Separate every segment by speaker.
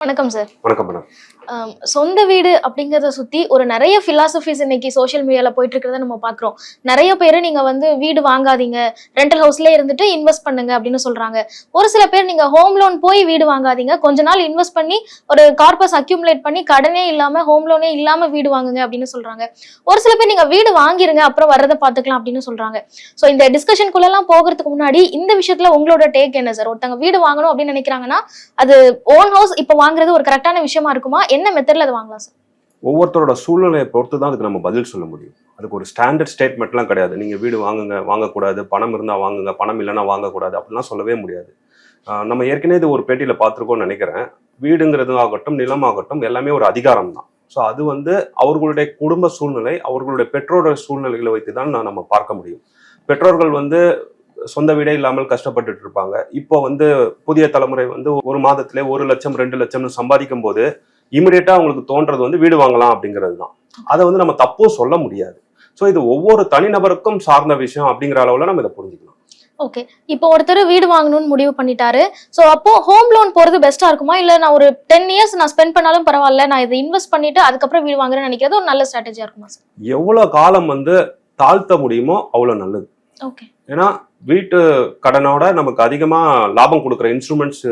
Speaker 1: வணக்கம் சார்
Speaker 2: வணக்கம் மேடம்
Speaker 1: சொந்த வீடு அப்படிங்கறத சுத்தி ஒரு நிறைய பிலாசபிஸ் இன்னைக்கு சோஷியல் மீடியால போயிட்டு இருக்கிறத நம்ம பாக்குறோம் நிறைய பேர் நீங்க வந்து வீடு வாங்காதீங்க ரெண்டல் ஹவுஸ்ல இருந்துட்டு இன்வெஸ்ட் பண்ணுங்க அப்படின்னு சொல்றாங்க. ஒரு சில பேர் நீங்க ஹோம் லோன் போய் வீடு வாங்காதீங்க கொஞ்ச நாள் இன்வெஸ்ட் பண்ணி ஒரு கார்பஸ் அக்யூமுலேட் பண்ணி கடனே இல்லாம ஹோம் லோனே இல்லாம வீடு வாங்குங்க அப்படின்னு சொல்றாங்க. ஒரு சில பேர் நீங்க வீடு வாங்கிருங்க அப்புறம் வர்றதை பாத்துக்கலாம் அப்படின்னு சொல்றாங்க. சோ இந்த டிஸ்கஷனுக்குள்ள எல்லாம் போகிறதுக்கு முன்னாடி இந்த விஷயத்துல உங்களோட டேக் என்ன சார் ஒருத்தங்க வீடு வாங்கணும் அப்படின்னு நினைக்கிறாங்கன்னா அது ஓன் ஹவுஸ் இப்ப வாங்குறது ஒரு கரெக்டான விஷயமா இருக்குமா? என்ன மெத்தட்ல அதை வாங்கலாம் சார்
Speaker 2: ஒவ்வொருத்தரோட சூழ்நிலையை பொறுத்து தான் அதுக்கு நம்ம பதில் சொல்ல முடியும். அதுக்கு ஒரு ஸ்டாண்டர்ட் ஸ்டேட்மெண்ட்லாம் கிடையாது. நீங்கள் வீடு வாங்குங்க வாங்கக்கூடாது பணம் இருந்தால் வாங்குங்க பணம் இல்லைன்னா வாங்கக்கூடாது அப்படிலாம் சொல்லவே முடியாது. நம்ம ஏற்கனவே இது ஒரு பேட்டியில் பார்த்துருக்கோம்னு நினைக்கிறேன். வீடுங்கிறது ஆகட்டும் நிலமாகட்டும் எல்லாமே ஒரு அதிகாரம் தான் ஸோ அது வந்து அவர்களுடைய குடும்ப சூழ்நிலை அவர்களுடைய பெற்றோரோட சூழ்நிலைகளை வைத்து தான் நான் நம்ம பார்க்க முடியும். பெற்றோர்கள் வந்து சொந்த வீடே இல்லாமல் கஷ்டப்பட்டுட்டு இருப்பாங்க. இப்போ வந்து புதிய தலைமுறை வந்து ஒரு மாதத்திலே ஒரு லட்சம் ரெண்டு லட்சம்னு சம்பாதிக்கும் போது இமிடியேட்டா அவங்களுக்கு தோன்றது வந்து வீடு வாங்கலாம் அப்படிங்கிறது தான் அதை வந்து நம்ம தப்பும் சொல்ல முடியாது. ஸோ இது ஒவ்வொரு தனிநபருக்கும் சார்ந்த விஷயம் அப்படிங்கிற அளவுல நம்ம இதை புரிஞ்சுக்கலாம்.
Speaker 1: ஓகே இப்போ ஒருத்தர் வீடு வாங்கணும்னு முடிவு பண்ணிட்டாரு. சோ அப்போ ஹோம் லோன் போறது பெஸ்டா இருக்குமா? இல்ல நான் ஒரு டென் இயர்ஸ் நான் ஸ்பெண்ட் பண்ணாலும் பரவாயில்ல நான் இதை இன்வெஸ்ட் பண்ணிட்டு அதுக்கப்புறம் வீடு வாங்குறேன்னு நினைக்கிறது ஒரு நல்ல ஸ்ட்ராட்டஜியா இருக்குமா சார்
Speaker 2: எவ்வளோ காலம் வந்து தாழ்த்த முடியுமோ அவ்வளோ நல்லது.
Speaker 1: ஓகே
Speaker 2: ஏன்னா வீட்டு கடனோட நமக்கு அதிகமா லாபம் கொடுக்குற இன்ஸ்ட்ருமெண்ட்ஸ்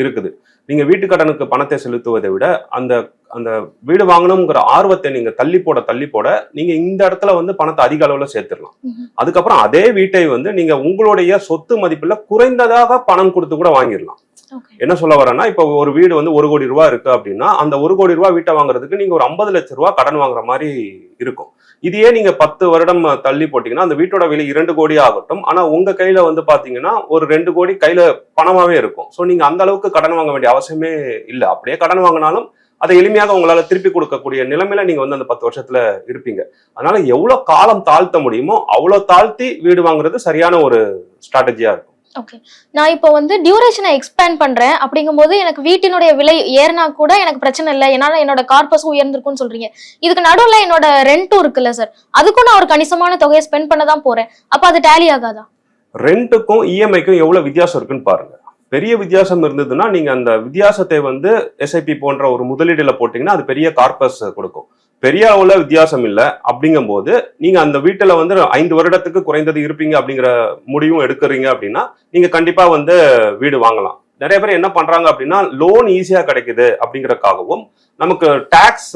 Speaker 2: இருக்குது. நீங்க வீட்டு கடனுக்கு பணத்தை செலுத்துவதை விட அந்த அந்த வீடு வாங்கணுங்கிற ஆர்வத்தை நீங்க தள்ளி போட தள்ளி போட நீங்க இந்த இடத்துல வந்து பணத்தை அதிக அளவுல சேர்த்துடலாம். அதுக்கப்புறம் அதே வீட்டை வந்து நீங்க உங்களுடைய சொத்து மதிப்புல குறைந்ததாக பணம் கொடுத்து கூட வாங்கிடலாம். என்ன சொல்ல வரேன்னா இப்போ ஒரு வீடு வந்து ஒரு கோடி ரூபாய் இருக்கு அப்படின்னா அந்த ஒரு கோடி ரூபாய் வீட்டை வாங்குறதுக்கு நீங்க ஒரு ஐம்பது லட்ச ரூபாய் கடன் வாங்குற மாதிரி இருக்கும். இதையே நீங்க பத்து வருடம் தள்ளி போட்டீங்கன்னா அந்த வீட்டோட விலை இரண்டு கோடி ஆகட்டும். ஆனா உங்க கையில வந்து பாத்தீங்கன்னா ஒரு ரெண்டு கோடி கையில பணமாவே இருக்கும். ஸோ நீங்க அந்த அளவுக்கு கடன் வாங்க வேண்டிய அவசியமே இல்லை. அப்படியே கடன் வாங்கினாலும் அதை எளிமையாக உங்களால திருப்பி கொடுக்கக்கூடிய நிலைமையில நீங்க வந்து அந்த பத்து வருஷத்துல இருப்பீங்க. அதனால எவ்வளவு காலம் தாழ்த்த முடியுமோ அவ்வளவு தாழ்த்தி வீடு வாங்குறது சரியான ஒரு ஸ்ட்ராட்டஜியா இருக்கும்.
Speaker 1: ஓகே நான் இப்போ வந்து டியூரேஷனை எக்ஸ்பேண்ட் பண்ணுறேன் அப்படிங்கும்போது எனக்கு வீட்டினுடைய விலை ஏறினா கூட எனக்கு பிரச்சனை இல்லை. என்னால் என்னோட கார்பஸும் உயர்ந்திருக்கும்னு சொல்றீங்க. இதுக்கு நடுவில் என்னோட ரெண்டும் இருக்குல்ல சார் அதுக்கும் நான் ஒரு கணிசமான தொகையை ஸ்பெண்ட் பண்ண தான் போகிறேன் அப்போ அது டேலி ஆகாதா?
Speaker 2: ரெண்ட்டுக்கும் இஎம்ஐக்கும் எவ்வளோ வித்தியாசம் இருக்குன்னு பாருங்க. பெரிய வித்தியாசம் இருந்ததுன்னா நீங்கள் அந்த வித்தியாசத்தை வந்து எஸ்ஐபி போன்ற ஒரு முதலீடுல போட்டிங்கன்னா அது பெரிய கார்பஸ் கொடுக்கும். பெரிய அளவுல வித்தியாசம் இல்லை. அப்படிங்கும்போது நீங்க அந்த வீட்டுல வந்து ஐந்து வருடத்துக்கு குறைந்தது இருப்பீங்க அப்படிங்கிற முடிவும் எடுக்கிறீங்க அப்படின்னா நீங்க கண்டிப்பா வந்து வீடு வாங்கலாம். நிறைய பேர் என்ன பண்றாங்க அப்படின்னா லோன் ஈஸியா கிடைக்குது அப்படிங்கறக்காகவும் நமக்கு டாக்ஸ்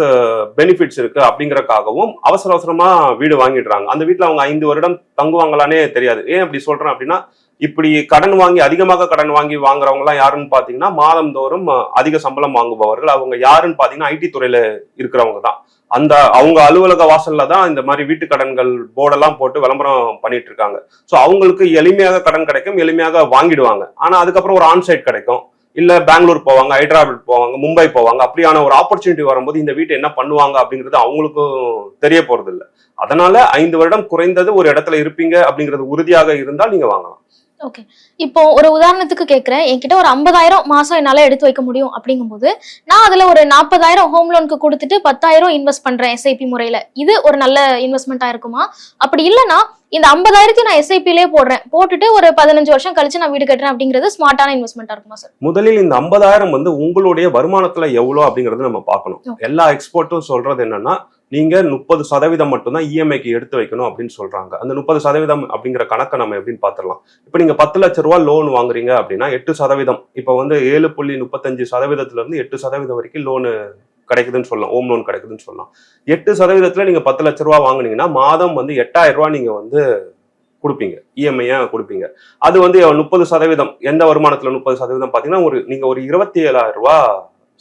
Speaker 2: பெனிஃபிட்ஸ் இருக்கு அப்படிங்கறக்காகவும் அவசர அவசரமா வீடு வாங்கிடுறாங்க. அந்த வீட்டுல அவங்க ஐந்து வருடம் தங்குவாங்களானே தெரியாது. ஏன் அப்படி சொல்றேன் அப்படின்னா இப்படி கடன் வாங்கி அதிகமாக கடன் வாங்கி வாங்குறவங்க எல்லாம் யாருன்னு பாத்தீங்கன்னா மாதந்தோறும் தோறும் அதிக சம்பளம் வாங்குபவர்கள். அவங்க யாருன்னு பாத்தீங்கன்னா ஐடி துறையில இருக்கிறவங்க தான். அந்த அவங்க அலுவலக வாசல்ல தான் இந்த மாதிரி வீட்டு கடன்கள் போர்டெல்லாம் போட்டு விளம்பரம் பண்ணிட்டு இருக்காங்க. ஸோ அவங்களுக்கு எளிமையாக கடன் கிடைக்கும் எளிமையாக வாங்கிடுவாங்க. ஆனா அதுக்கப்புறம் ஒரு ஆன்சைட் கிடைக்கும். இல்ல பெங்களூர் போவாங்க ஹைதராபாத் போவாங்க மும்பை போவாங்க. அப்படியான ஒரு ஆப்பர்ச்சுனிட்டி வரும்போது இந்த வீட்டை என்ன பண்ணுவாங்க அப்படிங்கிறது அவங்களுக்கும் தெரிய போறது இல்லை அதனால ஐந்து வருடம் குறைந்தது ஒரு இடத்துல இருப்பீங்க அப்படிங்கிறது உறுதியாக இருந்தால் நீங்க வாங்கலாம்.
Speaker 1: ஓகே இப்போ ஒரு உதாரணத்துக்கு கேட்குறேன் என்கிட்ட ஒரு ஐம்பதாயிரம் மாசம் என்னால எடுத்து வைக்க முடியும் அப்படிங்கும்போது நான் அதுல ஒரு நாற்பதாயிரம் ஹோம் லோனுக்கு கொடுத்துட்டு பத்தாயிரம் இன்வெஸ்ட் பண்றேன் எஸ்ஐபி முறையில. இது ஒரு நல்ல இன்வெஸ்ட்மெண்ட்டா இருக்குமா? அப்படி இல்லைன்னா இந்த ஐம்பதாயிரத்தையும் நான் எஸ்ஐபிலே போடுறேன். போட்டுட்டு ஒரு பதினஞ்சு வருஷம் கழிச்சு நான் வீடு கட்டுறேன் அப்படிங்கிறது ஸ்மார்ட்டான இன்வெஸ்ட்மெண்ட்டா இருக்குமா சார்
Speaker 2: முதலில் இந்த ஐம்பதாயிரம் வந்து உங்களுடைய வருமானத்துல எவ்வளோ அப்படிங்கறது நம்ம பார்க்கணும். எல்லா எக்ஸ்பர்ட்டும் சொல்றது என்னன்னா நீங்கள் முப்பது சதவீதம் மட்டும்தான் இஎம்ஐக்கு எடுத்து வைக்கணும் அப்படின்னு சொல்றாங்க. அந்த முப்பது சதவீதம் அப்படிங்கிற கணக்கை நம்ம எப்படின்னு பார்த்துடலாம். இப்போ நீங்கள் பத்து லட்ச ரூபா லோன் வாங்குறீங்க அப்படின்னா எட்டு சதவீதம். இப்போ வந்து ஏழு புள்ளி முப்பத்தஞ்சு சதவீதத்துலேருந்து எட்டு சதவீதம் வரைக்கும் லோனு கிடைக்குதுன்னு சொல்லலாம். ஹோம் லோன் கிடைக்குதுன்னு சொல்லலாம். எட்டு சதவீதத்தில் நீங்கள் பத்து லட்ச ரூபா வாங்குனீங்கன்னா மாதம் வந்து எட்டாயிரம் ரூபா நீங்கள் வந்து கொடுப்பீங்க. இஎம்ஐயா கொடுப்பீங்க. அது வந்து முப்பது சதவீதம். எந்த வருமானத்தில் முப்பது சதவீதம்? பார்த்தீங்கன்னா ஒரு நீங்கள் ஒரு இருபத்தி ஏழாயிரம் ரூபா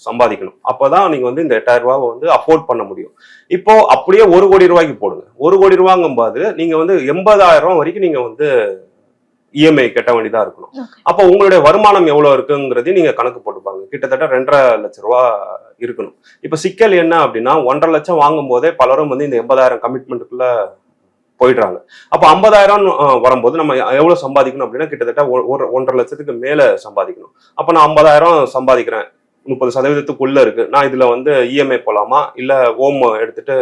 Speaker 2: சம்பாதிக்கணும். அப்பதான் நீங்க வந்து இந்த எட்டாயிரம் ரூபாவை வந்து அஃபோர்ட் பண்ண முடியும். இப்போ அப்படியே ஒரு கோடி ரூபாய்க்கு போடுங்க. ஒரு கோடி ரூபாங்கும்போது நீங்க வந்து எண்பதாயிரம் வரைக்கும் நீங்க வந்து இஎம்ஐ கட்ட வேண்டியதா இருக்கணும். அப்போ உங்களுடைய வருமானம் எவ்வளவு இருக்குங்கிறதையும் நீங்க கணக்கு போட்டுப்பாங்க. கிட்டத்தட்ட ரெண்டரை லட்ச ரூபா இருக்கணும். இப்ப சிக்கல் என்ன அப்படின்னா ஒன்றரை லட்சம் வாங்கும் போதே பலரும் வந்து இந்த எண்பதாயிரம் கமிட்மெண்ட்டுக்குள்ள போயிடுறாங்க. அப்போ ஐம்பதாயிரம் வரும்போது நம்ம எவ்வளவு சம்பாதிக்கணும் அப்படின்னா கிட்டத்தட்ட ஒரு ஒன்றரை லட்சத்துக்கு மேல சம்பாதிக்கணும். அப்போ நான் ஐம்பதாயிரம் சம்பாதிக்கிறேன். முப்பது சதவீதத்துக்குள்ள இருக்கு. நான் இதுல வந்து இஎம்ஐ போலாமா? இல்ல ஓம் எடுத்துட்டு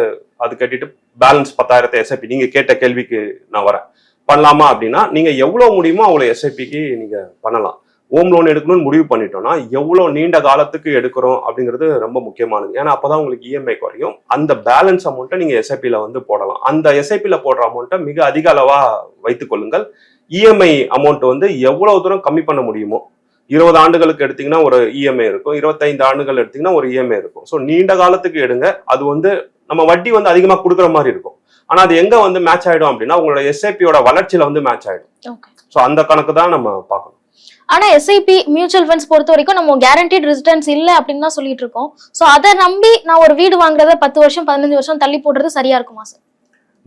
Speaker 2: அது கட்டிட்டு பேலன்ஸ் பத்தாயிரத்தை எஸ்ஐபி நீங்க கேட்ட கேள்விக்கு நான் வரேன். பண்ணலாமா அப்படின்னா நீங்க எவ்வளவு முடியுமோ அவ்வளவு எஸ்ஐபிக்கு நீங்க பண்ணலாம். ஹோம் லோன் எடுக்கணும்னு முடிவு பண்ணிட்டோம்னா எவ்வளோ நீண்ட காலத்துக்கு எடுக்கிறோம் அப்படிங்கிறது ரொம்ப முக்கியமானது. ஏன்னா அப்போ தான் உங்களுக்கு இஎம்ஐ குறையும். அந்த பேலன்ஸ் அமௌண்ட்டை நீங்கள் எஸ்ஐபியில் வந்து போடலாம். அந்த எஸ்ஐபியில் போடுற அமௌண்ட்டை மிக அதிக அளவாக வைத்துக்கொள்ளுங்கள் இஎம்ஐ அமௌண்ட் வந்து எவ்வளோ தூரம் கம்மி பண்ண முடியுமோ இருபது ஆண்டுகளுக்கு எடுத்தீங்கன்னா ஒரு இஎம்ஐ இருக்கும். இருபத்தைந்து ஆண்டுகள் எடுத்தீங்கன்னா ஒரு இஎம்ஐ இருக்கும். ஸோ நீண்ட காலத்துக்கு எடுங்க. அது வந்து நம்ம வட்டி வந்து அதிகமா கொடுக்குற மாதிரி இருக்கும். ஆனா அது எங்க வந்து மேட்ச் ஆயிடும் அப்படின்னா உங்களோட எஸ்ஐபியோட வளர்ச்சியில வந்து மேட்ச் ஆயிடும்.
Speaker 1: ஓகே
Speaker 2: ஸோ அந்த கணக்கு தான் நம்ம பார்க்கணும்.
Speaker 1: ஆனா எஸ்ஐபி மியூச்சுவல் ஃபண்ட்ஸ் பொறுத்த வரைக்கும் நம்ம கேரண்டீட் ரெசிடென்ஸ் இல்ல அப்படின்னு தான் சொல்லிட்டு இருக்கோம். சோ அதை நம்பி நான் ஒரு வீடு வாங்குறத பத்து வருஷம் பதினஞ்சு வருஷம் தள்ளி போடுறது சரியா இருக்குமா சார்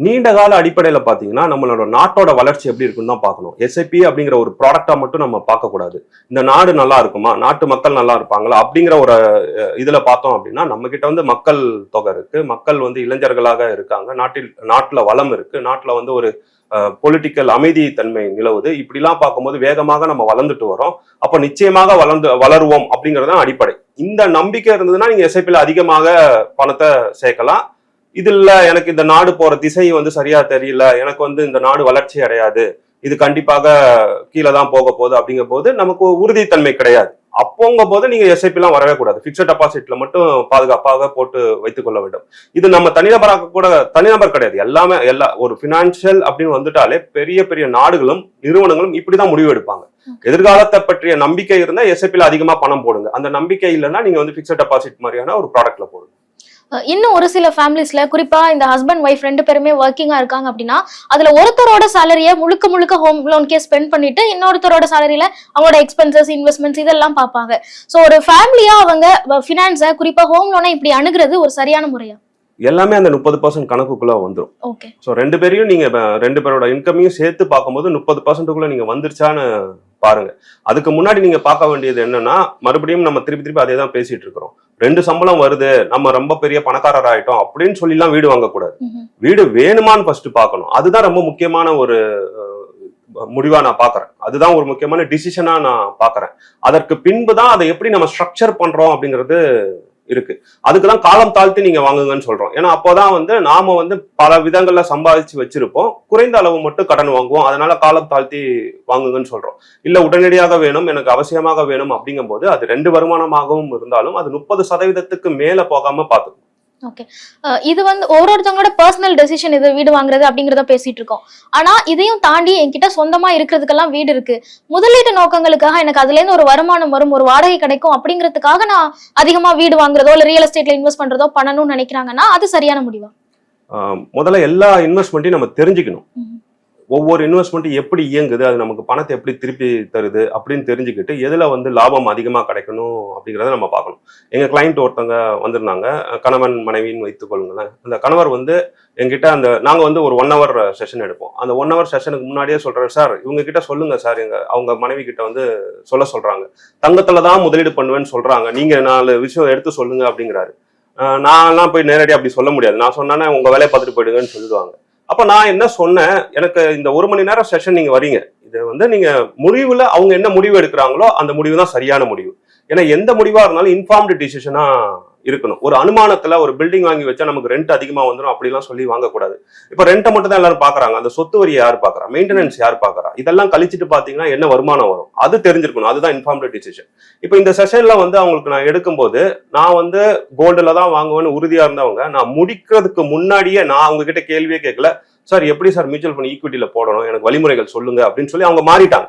Speaker 2: நீண்ட கால அடிப்படையில் பார்த்தீங்கன்னா நம்மளோட நாட்டோட வளர்ச்சி எப்படி இருக்குன்னு தான் பார்க்கணும். எஸ்ஐபி அப்படிங்கிற ஒரு ப்ராடக்டாக மட்டும் நம்ம பார்க்கக்கூடாது. இந்த நாடு நல்லா இருக்குமா? நாட்டு மக்கள் நல்லா இருப்பாங்களா? அப்படிங்கிற ஒரு இதில் பார்த்தோம் அப்படின்னா நம்ம வந்து மக்கள் தொகை இருக்கு. மக்கள் வந்து இளைஞர்களாக இருக்காங்க. நாட்டில் நாட்டில் வளம் இருக்கு. நாட்டில் வந்து ஒரு பொலிட்டிக்கல் அமைதி தன்மை நிலவுது. இப்படிலாம் பார்க்கும்போது வேகமாக நம்ம வளர்ந்துட்டு வரோம். அப்போ நிச்சயமாக வளர்ந்து வளருவோம் அப்படிங்கிறது தான் அடிப்படை. இந்த நம்பிக்கை இருந்ததுன்னா நீங்கள் எஸ்ஐபியில் அதிகமாக பணத்தை சேர்க்கலாம். இதுல எனக்கு இந்த நாடு போற திசை வந்து சரியா தெரியல. எனக்கு வந்து இந்த நாடு வளர்ச்சி அடையாது. இது கண்டிப்பாக கீழே தான் போக போகுது அப்படிங்கும் போது நமக்கு உறுதித்தன்மை கிடையாது. அப்போங்க போது நீங்க எஸ்ஐபி எல்லாம் வரவே கூடாது. பிக்சட் டெபாசிட்ல மட்டும் பாதுகாப்பாக போட்டு வைத்துக் கொள்ள வேண்டும். இது நம்ம தனிநபராக கூட தனிநபர் கிடையாது. எல்லாமே எல்லா ஒரு பினான்சியல் அப்படின்னு வந்துட்டாலே பெரிய பெரிய நாடுகளும் நிறுவனங்களும் இப்படிதான் முடிவு எடுப்பாங்க. எதிர்காலத்தை பற்றிய நம்பிக்கை இருந்தா எஸ்ஐபியில் அதிகமா பணம் போடுங்க. அந்த நம்பிக்கை இல்லைன்னா நீங்க வந்து பிக்சட் டெபாசிட் மாதிரியான ஒரு ப்ராடக்ட்ல போடுங்க.
Speaker 1: இன்னும் ஒரு சில ஃபேமிலிஸ்ல குறிப்பா இந்த ஹஸ்பண்ட் ஒய்ஃப் ரெண்டு பேருமே ஒர்க்கிங்கா இருக்காங்க அப்படின்னா அதுல ஒருத்தரோட சேலரிய முழுக்க முழுக்க ஹோம் லோன்கே ஸ்பெண்ட் பண்ணிட்டு இன்னொருத்தரோட சேலரியில அவங்களோட எக்ஸ்பென்சஸ் இன்வெஸ்ட்மெண்ட்ஸ் இதெல்லாம் பார்ப்பாங்க. சோ ஒரு ஃபேமிலியா அவங்க ஃபினான்ஸை குறிப்பா ஹோம் லோனை இப்படி அணுகிறது ஒரு சரியான முறையா?
Speaker 2: எல்லாமே அந்த முப்பது பர்சன்ட் கணக்குக்குள்ள வந்துடும்
Speaker 1: ஓகே
Speaker 2: ஸோ ரெண்டு பேரையும் நீங்க ரெண்டு பேரோட இன்கமையும் சேர்த்து பார்க்கும்போது முப்பது பர்சன்ட்டுக்குள்ள நீங்க வந்துருச்சான்னு பாருங்க. அதுக்கு முன்னாடி நீங்க பார்க்க வேண்டியது என்னன்னா மறுபடியும் நம்ம திருப்பி திருப்பி அதே தான் பேசிட்டு இருக்கிறோம். ரெண்டு சம்பளம் வருது நம்ம ரொம்ப பெரிய பணக்காரர் ஆயிட்டோம் அப்படின்னு சொல்லிலாம் வீடு வாங்கக்கூடாது. வீடு வேணுமான்னு ஃபர்ஸ்ட் பார்க்கணும். அதுதான் ரொம்ப முக்கியமான ஒரு முடிவா நான் பார்க்கறேன். அதுதான் ஒரு முக்கியமான டிசிஷனா நான் பார்க்கறேன். அதற்கு பின்பு தான் அதை எப்படி நம்ம ஸ்ட்ரக்சர் பண்றோம் அப்படிங்கிறது இருக்கு. அதுக்கு தான் காலம் தாழ்த்தி நீங்க வாங்குங்கன்னு சொல்றோம். ஏன்னா அப்போதான் வந்து நாம வந்து பல விதங்கள்ல சம்பாதிச்சு வச்சிருப்போம். குறைந்த அளவு மட்டும் கடன் வாங்குவோம். அதனால காலம் தாழ்த்தி வாங்குங்கன்னு சொல்றோம். இல்ல உடனடியாக வேணும் எனக்கு அவசியமாக வேணும் அப்படிங்கும்போது அது ரெண்டு வருமானமாகவும் இருந்தாலும் அது முப்பது சதவீதத்துக்கு மேல போகாம பார்த்துக்கணும்.
Speaker 1: ஓகே இது வந்து ஒரு ஒருத்தவங்களோட பர்சனல் டெசிஷன் இது வீடு வாங்குறது அப்படிங்கறத பேசிட்டு இருக்கோம். ஆனா இதையும் தாண்டி என்கிட்ட சொந்தமா இருக்கிறதுக்கெல்லாம் வீடு இருக்கு. முதலீட்டு நோக்கங்களுக்காக எனக்கு அதுல இருந்து ஒரு வருமானம் வரும் ஒரு வாடகை கிடைக்கும் அப்படிங்கிறதுக்காக நான் அதிகமா வீடு வாங்குறதோ இல்ல ரியல் எஸ்டேட்ல இன்வெஸ்ட் பண்றதோ பண்ணணும்னு நினைக்கிறாங்கன்னா அது சரியான முடிவா?
Speaker 2: முதல்ல எல்லா இன்வெஸ்ட்மெண்ட்டையும் நம்ம தெரிஞ்சுக்கணும். ஒவ்வொரு இன்வெஸ்ட்மெண்ட்டும் எப்படி இயங்குது அது நமக்கு பணத்தை எப்படி திருப்பி தருது அப்படின்னு தெரிஞ்சுக்கிட்டு எதில் வந்து லாபம் அதிகமாக கிடைக்கணும் அப்படிங்கிறத நம்ம பார்க்கணும். எங்கள் கிளைண்ட் ஒருத்தவங்க வந்திருந்தாங்க. கணவன் மனைவின்னு வைத்துக்கொள்ளுங்களேன் அந்த கணவர் வந்து எங்கிட்ட அந்த நாங்கள் வந்து ஒரு ஒன் ஹவர் செஷன் எடுப்போம். அந்த ஒன் ஹவர் செஷனுக்கு முன்னாடியே சொல்கிறேன் சார் இவங்க கிட்ட சொல்லுங்கள் சார். எங்கள் அவங்க மனைவி கிட்ட வந்து சொல்ல சொல்கிறாங்க தங்கத்தில் தான் முதலீடு பண்ணுவேன்னு சொல்கிறாங்க நீங்கள் நாலு விஷயம் எடுத்து சொல்லுங்கள் அப்படிங்கிறாரு. நான்லாம் போய் நேரடியாக அப்படி சொல்ல முடியாது. நான் சொன்னேன்னா உங்கள் வேலையை பார்த்துட்டு போயிடுங்கன்னு சொல்லிடுவாங்க. அப்ப நான் என்ன சொன்னேன்? எனக்கு இந்த ஒரு மணி நேரம் செஷன் நீங்க வரீங்க. இது வந்து நீங்க முடிவுல அவங்க என்ன முடிவு எடுக்கிறாங்களோ அந்த முடிவு தான் சரியான முடிவு. ஏன்னா எந்த முடிவா இருந்தாலும் இன்ஃபார்ம்டு டிசிஷனா இருக்கணும். ஒரு அனுமானத்துல ஒரு பில்டிங் வாங்கி வச்சா நமக்கு ரெண்ட் அதிகமா வந்துடும் அப்படிலாம் சொல்லி வாங்கக்கூடாது. இப்ப ரெண்ட்டை மட்டும் தான் எல்லாரும் பாக்குறாங்க. அந்த சொத்து வரியை யார் பாக்குறா? மெயின்டெனன்ஸ் யார் பாக்குறா? இதெல்லாம் கழிச்சிட்டு பாத்தீங்கன்னா என்ன வருமானம் வரும்? அது தெரிஞ்சிருக்கணும். அதுதான் இன்ஃபார்ம்டு டிசிஷன் இப்போ இந்த செஷன்ல வந்து அவங்களுக்கு நான் எடுக்கும்போது நான் வந்து கோல்டுல தான் வாங்குவேன்னு உறுதியா இருந்தவங்க நான் முடிக்கிறதுக்கு முன்னாடியே நான் அவங்க கிட்ட கேள்வியே கேட்கல. சார் எப்படி சார் மியூச்சுவல் ஃபண்ட் ஈக்விட்டியில போடணும்? எனக்கு வழிமுறைகள் சொல்லுங்க. அப்படின்னு சொல்லி அவங்க மாறிட்டாங்க.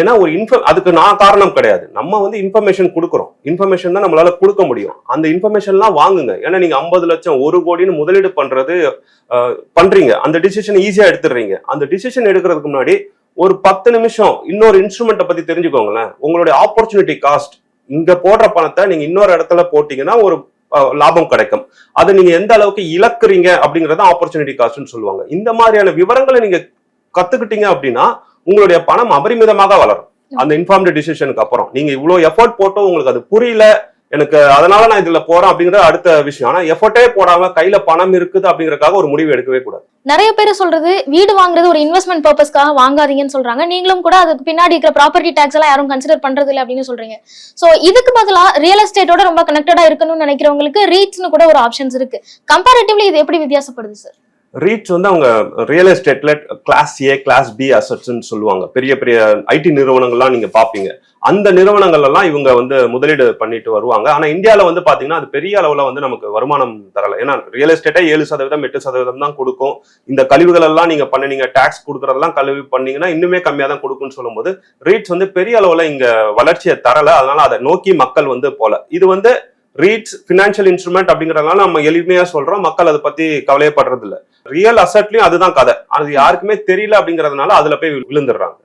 Speaker 2: ஏன்னா ஒரு இன்ஃப அதுக்கு நான் காரணம் கிடையாது. நம்ம வந்து இன்ஃபர்மேஷன் கொடுக்குறோம். இன்ஃபர்மேஷன் தான் நம்மளால கொடுக்க முடியும். அந்த இன்ஃபர்மேஷன்லாம் வாங்குங்க. ஏன்னா நீங்க ஐம்பது லட்சம் ஒரு கோடின்னு முதலீடு பண்றது பண்றீங்க. அந்த டிசிஷன் ஈஸியா எடுத்துடுறீங்க. அந்த டிசிஷன் எடுக்கிறதுக்கு முன்னாடி ஒரு பத்து நிமிஷம் இன்னொரு இன்ஸ்ட்ருமெண்ட்டை பத்தி தெரிஞ்சுக்கோங்களேன். உங்களுடைய ஆப்பர்ச்சுனிட்டி காஸ்ட் இங்க போடுற பணத்தை நீங்க இன்னொரு இடத்துல போட்டீங்கன்னா ஒரு லாபம் கிடைக்கும். அதை நீங்க எந்த அளவுக்கு இழக்குறீங்க அப்படிங்கறத ஆப்பர்ச்சுனிட்டி காஸ்ட்னு சொல்லுவாங்க. இந்த மாதிரியான விவரங்களை நீங்க கத்துக்கிட்டீங்க அப்படின்னா உங்களுடைய பணம் அபரிமிதமாக வளரும். அந்த இன்ஃபார்ம்டு டிசிஷனுக்கு அப்புறம். நீங்க இவ்வளவு எஃபோர்ட் போட்டும் உங்களுக்கு அது புரியல எனக்கு அதனால நான் இதுல போறேன் அப்படிங்கறது அடுத்த விஷயம். ஆனா எஃபோர்ட்டே போடாம கையில பணம் இருக்குது அப்படிங்கறதுக்காக ஒரு முடிவு எடுக்கவே கூடாது.
Speaker 1: நிறைய பேர் சொல்றது வீடு வாங்குறது ஒரு இன்வெஸ்ட்மெண்ட் பர்பஸ்க்காக வாங்காதீங்கன்னு சொல்றாங்க. நீங்களும் கூட அதுக்கு பின்னாடி இருக்கிற ப்ராப்பர்ட்டி டேக்ஸ் எல்லாம் யாரும் கன்சிடர் பண்றது இல்லை அப்படின்னு சொல்றீங்க. சோ இதுக்கு பதிலா ரியல் எஸ்டேட்டோட ரொம்ப கனெக்டடா இருக்கணும்னு நினைக்கிறவங்களுக்கு ரீட்ஸ்னு கூட ஒரு ஆப்ஷன்ஸ் இருக்கு. கம்பேரிட்டிவ்லி இது எப்படி வித்தியாசப்படுது சார்
Speaker 2: ரீச் வந்து அவங்க ரியல் எஸ்டேட்ல கிளாஸ் ஏ கிளாஸ் பி அசட்ஸ்ன்னு சொல்லுவாங்க. பெரிய பெரிய ஐடி நிறுவனங்கள்லாம் நீங்க பாப்பீங்க. அந்த நிறுவனங்கள் எல்லாம் இவங்க வந்து முதலீடு பண்ணிட்டு வருவாங்க. ஆனா இந்தியாவில் வந்து பாத்தீங்கன்னா அது பெரிய அளவுல வந்து நமக்கு வருமானம் தரல. ஏன்னா ரியல் எஸ்டேட்டே ஏழு சதவீதம் எட்டு சதவீதம் தான் கொடுக்கும். இந்த கழிவுகள் எல்லாம் நீங்க பண்ணுனீங்க டாக்ஸ் கொடுக்கறதெல்லாம் கழிவு பண்ணீங்கன்னா இன்னுமே கம்மியா தான் கொடுக்கும்னு சொல்லும்போது ரீட்ஸ் வந்து பெரிய அளவுல இங்க வளர்ச்சியை தரல. அதனால அதை நோக்கி மக்கள் வந்து போல. இது வந்து ரீட்ஸ் ஃபினான்ஷியல் இன்ஸ்ட்ருமெண்ட் அப்படிங்கறதுனால நம்ம எளிமையா சொல்றோம். மக்கள் அதை பத்தி கவலையப்படுறது இல்ல ரியல் அசட்லயும் அதுதான் கதை. அது யாருக்குமே தெரியல அப்படிங்கறதுனால அதுல போய் விழுந்துடுறாங்க.